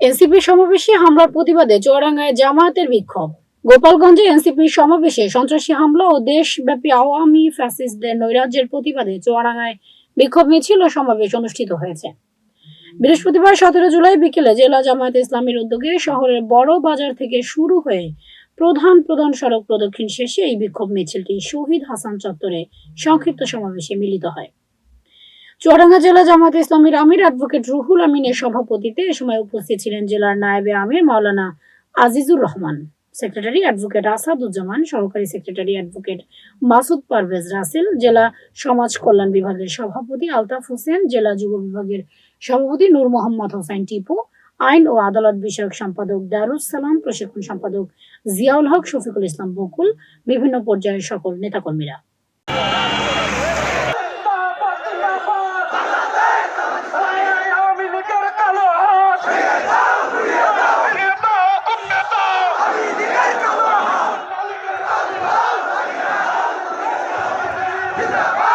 NCP সমাবেশে হামলার প্রতিবাদে চুয়াডাঙ্গায় জামায়াতের বিক্ষোভ। গোপালগঞ্জে এনসিপি সমাবেশে সন্ত্রাসী হামলা ও দেশব্যাপী আওয়ামী ফ্যাসিস্টদের নৈরাজ্যের প্রতিবাদে চুয়াডাঙ্গায় বিক্ষোভ মিছিল ও সমাবেশ অনুষ্ঠিত হয়েছে। বৃহস্পতিবার সতেরো জুলাই বিকেলে জেলা জামায়াত ইসলামীর উদ্যোগে শহরের বড় বাজার থেকে শুরু হয়ে প্রধান প্রধান সড়ক প্রদক্ষিণ শেষে এই বিক্ষোভ মিছিলটি শহীদ হাসান চত্বরে সংক্ষিপ্ত সমাবেশে মিলিত হয়। চুয়াডাঙ্গা জেলা জামাত ইসলামীর আমির অ্যাডভোকেট রুহুল আমিনের সভাপতিতে এ সময় উপস্থিত ছিলেন জেলার নায়েবে আমির মাওলানা আজিজুর রহমান, সেক্রেটারি অ্যাডভোকেট আসাদুজ্জামান, সহকারী সেক্রেটারি অ্যাডভোকেট মাসুদ পারভেজ রাসেল, জেলা সমাজ কল্যাণ বিভাগের সভাপতি আলতাফ হোসেন, জেলা যুব বিভাগের সভাপতি নূর মোহাম্মদ হোসেন টিপু, আইন ও আদালত বিষয়ক সম্পাদক দারুস সালাম, প্রশিক্ষণ সম্পাদক জিয়াউল হক, শফিকুল ইসলাম বকুল, বিভিন্ন পর্যায়ের সকল নেতাকর্মীরা। Vida!